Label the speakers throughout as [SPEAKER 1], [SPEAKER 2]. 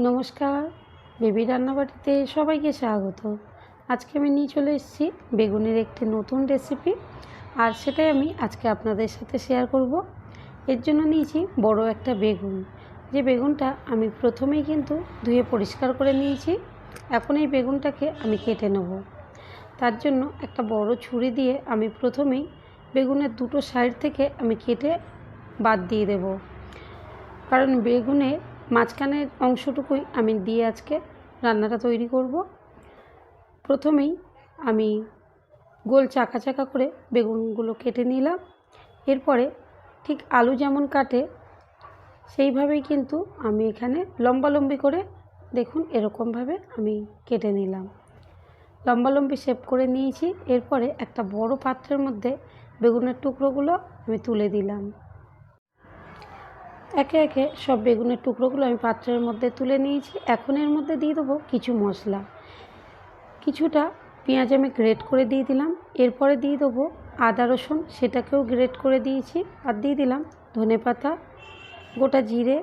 [SPEAKER 1] নমস্কার। বেবি রান্নাবাটিতে সবাইকে স্বাগত। আজকে আমি নিয়ে চলে এসেছি বেগুনের একটি নতুন রেসিপি আর সেটাই আমি আজকে আপনাদের সাথে শেয়ার করব। এর জন্য নিয়েছি বড় একটা বেগুন। যে বেগুনটা আমি প্রথমেই কিন্তু ধুয়ে পরিষ্কার করে নিয়েছি। এখন এই বেগুনটাকে আমি কেটে নেব। তার জন্য একটা বড় ছুরি দিয়ে আমি প্রথমেই বেগুনের দুটো সাইড থেকে আমি কেটে বাদ দিয়ে দেব। কারণ বেগুনে মাঝখানের অংশটুকুই আমি দিয়ে আজকে রান্নাটা তৈরি করব। প্রথমেই আমি গোল চাকা চাকা করে বেগুনগুলো কেটে নিলাম। এরপরে ঠিক আলু যেমন কাটে, সেইভাবেই কিন্তু আমি এখানে লম্বালম্বি করে দেখুন এরকমভাবে আমি কেটে নিলাম। লম্বালম্বি শেপ করে নিয়েছি। এরপরে একটা বড় পাত্রের মধ্যে বেগুনের টুকরোগুলো আমি তুলে দিলাম। একে একে সব বেগুনের টুকরোগুলো আমি পাত্রের মধ্যে তুলে নিয়েছি। এখন এর মধ্যে দিয়ে দেবো কিছু মশলা। কিছুটা পেঁয়াজ আমি গ্রেট করে দিয়ে দিলাম। এরপরে দিয়ে দেবো আদা রসুন, সেটাকেও গ্রেট করে দিয়েছি। আর দিয়ে দিলাম ধনে পাতা, গোটা জিরে,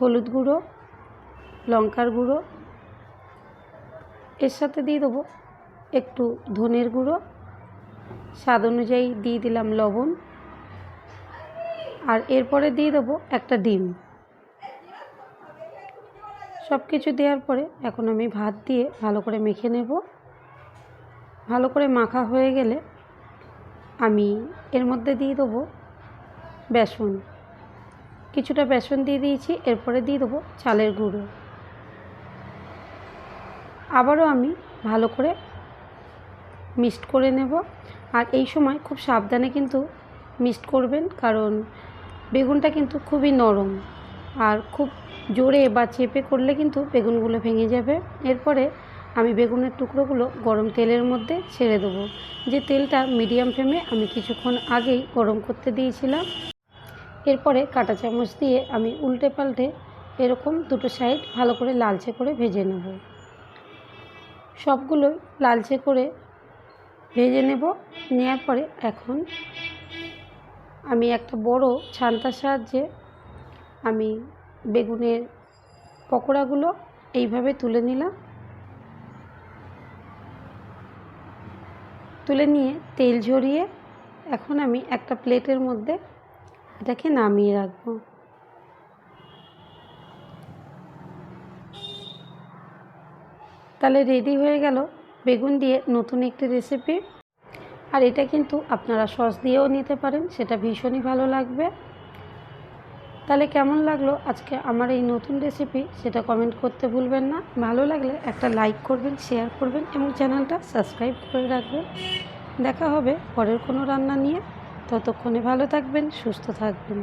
[SPEAKER 1] হলুদ গুঁড়ো, লঙ্কার গুঁড়ো। এর সাথে দিয়ে দেবো একটু ধনের গুঁড়ো। স্বাদ অনুযায়ী দিয়ে দিলাম লবণ। আর এরপরে দিয়ে দেবো একটা ডিম। সব কিছু দেওয়ার পরে এখন আমি ভাত দিয়ে ভালো করে মেখে নেব। ভালো করে মাখা হয়ে গেলে আমি এর মধ্যে দিয়ে দেবো বেসন। কিছুটা বেসন দিয়ে দিয়েছি, এরপরে দিয়ে দেবো চালের গুঁড়ো। আবারও আমি ভালো করে মিক্সড করে নেব। আর এই সময় খুব সাবধানে কিন্তু মিক্সড করবেন, কারণ বেগুনটা কিন্তু খুবই নরম। আর খুব জোরে বা চেপে করলে কিন্তু বেগুনগুলো ভেঙে যাবে। এরপরে আমি বেগুনের টুকরোগুলো গরম তেলের মধ্যে ছেড়ে দেবো। যে তেলটা মিডিয়াম ফ্লেমে আমি কিছুক্ষণ আগেই গরম করতে দিয়েছিলাম। এরপরে কাঁটা চামচ দিয়ে আমি উল্টে পাল্টে এরকম দুটো সাইড ভালো করে লালচে করে ভেজে নেব। সবগুলোই লালচে করে ভেজে নেব। নেওয়ার পরে এখন আমি একটা বড় ছান্তার সাহায্যে আমি বেগুনের পকোড়াগুলো এইভাবে তুলে নিলাম। তুলে নিয়ে তেল ঝরিয়ে এখন আমি একটা প্লেটের মধ্যে এটাকে নামিয়ে রাখব। তাহলে রেডি হয়ে গেল বেগুন দিয়ে নতুন একটি রেসিপি আর এটা কিন্তু আপনারা সস দিয়েও নিতে পারেন, সেটা ভীষণই ভালো লাগবে। তাহলে কেমন লাগল আজকে আমার এই নতুন রেসিপি সেটা কমেন্ট করতে ভুলবেন না। ভালো লাগলে একটা লাইক করবেন শেয়ার করবেন এবং চ্যানেলটা সাবস্ক্রাইব করে রাখবেন। দেখা হবে পরের কোনো রান্না নিয়ে। ততক্ষণে ভালো থাকবেন, সুস্থ থাকবেন।